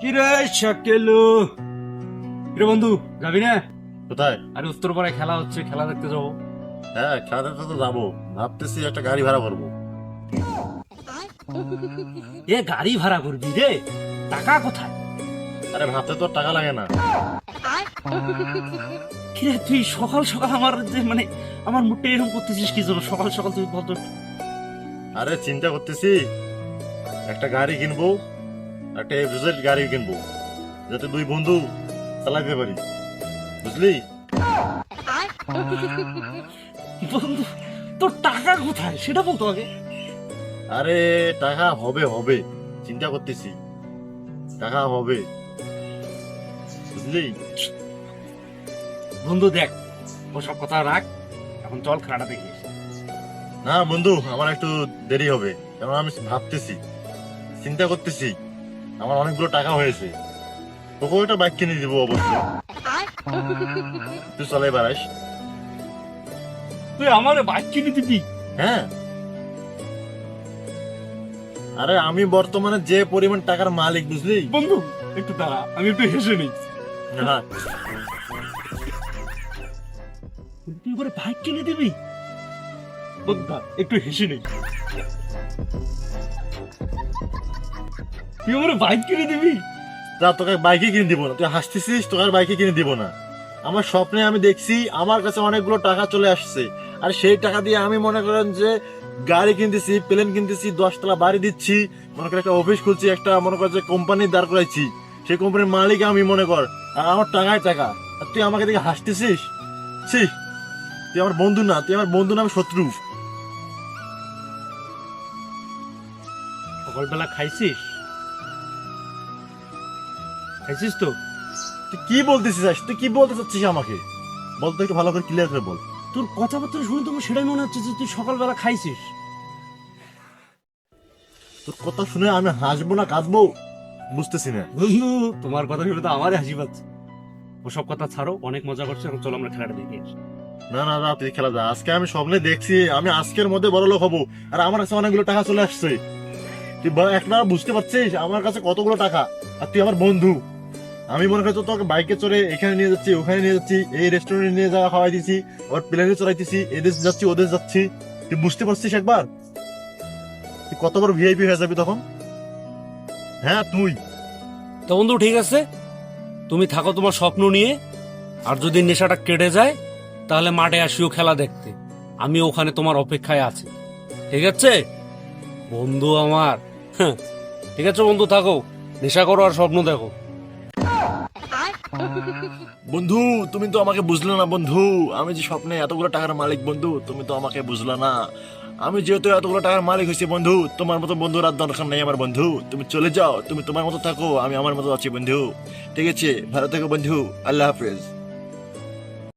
শাকেলু? কিরে বন্ধু যাবি না? কোথায়? আরে উত্তরপাড়ায় খেলা হচ্ছে খেলা দেখতে যাব। হ্যাঁ খেলা দেখতে তো যাব। ভাবতেছি একটা গাড়ি ভাড়া করব। এ গাড়ি ভাড়া করবি রে? টাকা কোথায়? আরে ভাবতে তো টাকা লাগে না। কিরে তুই সকাল সকাল আমার যে মানে আমার মুখটা এরকম করতেছিস কি জন্য? সকাল সকাল তুই বলতো আরে চিন্তা করতেছি একটা গাড়ি কিনবো। একটা এফজেড গাড়ি কিনবো। যাতে দুই বন্ধু চালাতে পারি। বুঝলি? বন্ধু তোর টাকা কোথায়? সেটা বলতো আগে। আরে টাকা হবে হবে। চিন্তা করতেছি। টাকা হবে। বুঝলি? বন্ধু দেখ ওসব কথা রাখ। এখন চল খেলাটা দেখিস না বন্ধু আমার একটু দেরি হবে। কারণ আমি ভাবতেছি। চিন্তা করতেছি। আমার অনেকগুলো টাকা হয়েছে। তোকে একটা বাইক কিনে দিব অবশ্যই। তুই চলাই বেড়াস তুই আমার বাইক কিনে দিবি? হ্যাঁ। আরে আমি বর্তমানে যে পরিমাণ টাকার মালিক বুঝলি? বন্ধু একটু দাঁড়া আমি একটু হেসে নিই। তুই করে বাইক কিনে দিবি? বন্ধু একটু হেসে নেই। তুই আমার বাইক কিনে দিবি? যা তোকে বাইকে কিনে দিব না। তুই হাসতেছিস, তোকে আর বাইকে কিনে দিব না। আমার স্বপ্নে আমি দেখছি, আমার কাছে অনেকগুলো টাকা চলে আসছে। আর সেই টাকা দিয়ে আমি মনে করেন যে গাড়ি কিনতেছি প্লেন কিনতেছি, দশতলা বাড়ি দিচ্ছি, মনে কর একটা অফিস খুলছি, একটা মনে কর যে কোম্পানি দাঁড় করাইছি। সেই কোম্পানির মালিক আমি, মনে কর। আর আমার টাকায় টাকা। আর তুই আমাকে দেখে হাসতেছিস? ছি, তুই আমার বন্ধু না, তুই আমার বন্ধু না, আমি শত্রু। সকালবেলা খাইছিস? খাইছিস তো? তুই কি বলতেছিস? তুই কি বলতে চাচ্ছিস আমাকে? বলতো একটু ভালো করে ক্লিয়ার করে বল। তোর কথাবার্তা শুনে তোমার সেটাই মনে হচ্ছে যে তুই সকালবেলা খাইছিস। তোর কথা শুনে আমি হাসবো না কাঁদবো? বুঝতেছি না। বন্ধু তোমার কথা শুনে তো আমারই হাসি পাচ্ছে। ওসব কথা ছাড়ো অনেক মজা করছে এখন চলো আমরা খেলাটা দেখে না না না তুই খেলা যা আজকে আমি স্বপ্নে দেখছি আমি আজকের মধ্যে বড় লোক হব। আর আমার কাছে অনেকগুলো টাকা চলে আসছে। তুই ব- একটা বুঝতে পারছিস? আমার কাছে কতগুলো টাকা? আর তুই আমার বন্ধু। আমি মনে করছি তোকে বাইকে চড়ে এখানে নিয়ে যাচ্ছি, ওখানে নিয়ে যাচ্ছি, এই রেস্টুরেন্টে নিয়ে যাওয়া খাওয়াই দিছি, আবার প্লেনে চড়াইতেছি এদেশ যাচ্ছি ওদেশ যাচ্ছি। তুই বুঝতে পারছিস একবার? তুই কত বড় ভিআইপি হয়ে যাবি তখন? হ্যাঁ তুই। তো বন্ধু, ঠিক আছে। তুমি থাকো তোমার স্বপ্ন নিয়ে। আর যদি নেশাটা কেটে যায়, তাহলে মাঠে আসিও খেলা দেখতে। আমি ওখানে তোমার অপেক্ষায় আছি। ঠিক আছে? বন্ধু আমার। হ্যাঁ, ঠিক আছে বন্ধু থাকো। নেশা করো আর স্বপ্ন দেখো। বন্ধু তুমি তো আমাকে বুঝলে না বন্ধু। আমি যে স্বপ্নে এতগুলো টাকার মালিক বন্ধু তুমি তো আমাকে বুঝলে না। আমি যেহেতু এতগুলো টাকার মালিক হয়েছি বন্ধু তোমার মতো বন্ধুর আর দরকার নেই আমার বন্ধু। তুমি চলে যাও তুমি তোমার মতো থাকো আমি আমার মতো আছি বন্ধু। ঠিক আছে ভালো থেকো বন্ধু। আল্লাহ হাফেজ।